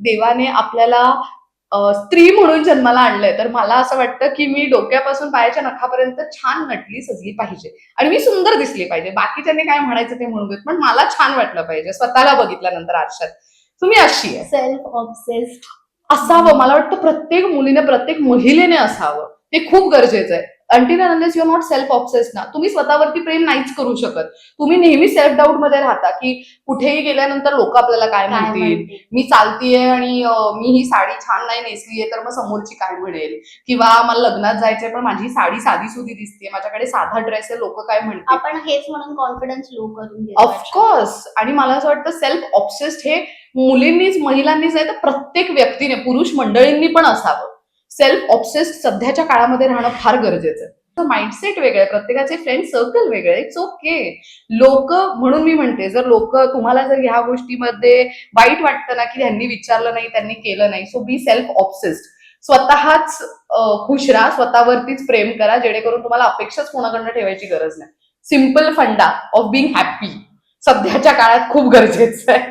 देवाने आपल्याला स्त्री म्हणून जन्माला आणलंय. तर मला असं वाटतं की मी डोक्यापासून पायाच्या नखापर्यंत छान नटली सजली पाहिजे. आणि मी सुंदर दिसली पाहिजे. बाकीच्यांनी काय म्हणायचं ते म्हणू देत पण मला छान वाटलं पाहिजे. स्वतःला बघितल्यानंतर आरशात. तुम्ही अशी आहे. सेल्फ ऑब्सेस्ड असावं. मला वाटतं प्रत्येक मुलीने प्रत्येक महिलेने असावं. ते खूप गरजेचं आहे. Until unless you not self obsess ना तुम्ही स्वतःवरती प्रेम नाहीच करू शकत. तुम्ही नेहमी सेल्फ डाऊटमध्ये राहता की कुठेही गेल्यानंतर लोक आपल्याला काय काय म्हणतील? म्हणते मी चालतीये आणि अं, मी ही साडी छान नाही नेसलीये तर मग समोरची काय म्हणेल? किंवा मला लग्नात जायचंय पण माझी साडी साधी सुधी दिसते माझ्याकडे साधा ड्रेस आहे लोक काय म्हणतील? आपण हेच म्हणून कॉन्फिडन्स लो करून घेतो ऑफकोर्स आणि मला असं वाटतं सेल्फ ऑब्सेस्ड हे मुलींनीच महिलांनीच नाही तर प्रत्येक व्यक्तीने पुरुष मंडळींनी पण असावं. सेल्फ ऑब्सेस्ड सध्याच्या काळामध्ये राहणं फार गरजेचं आहे. माइंडसेट वेगळं प्रत्येकाचे फ्रेंड सर्कल वेगळे इट्स ओके लोक म्हणून मी म्हणते जर लोक तुम्हाला जर ह्या गोष्टीमध्ये वाईट वाटतं ना की त्यांनी विचारलं नाही त्यांनी केलं नाही सो बी सेल्फ ऑब्सेस्ड स्वतःच खुश राहा स्वतःवरतीच प्रेम करा जेणेकरून तुम्हाला अपेक्षाच कोणाकडनं ठेवायची गरज नाही. सिंपल फंडा ऑफ बिंग हॅप्पी सध्याच्या काळात खूप गरजेचं आहे.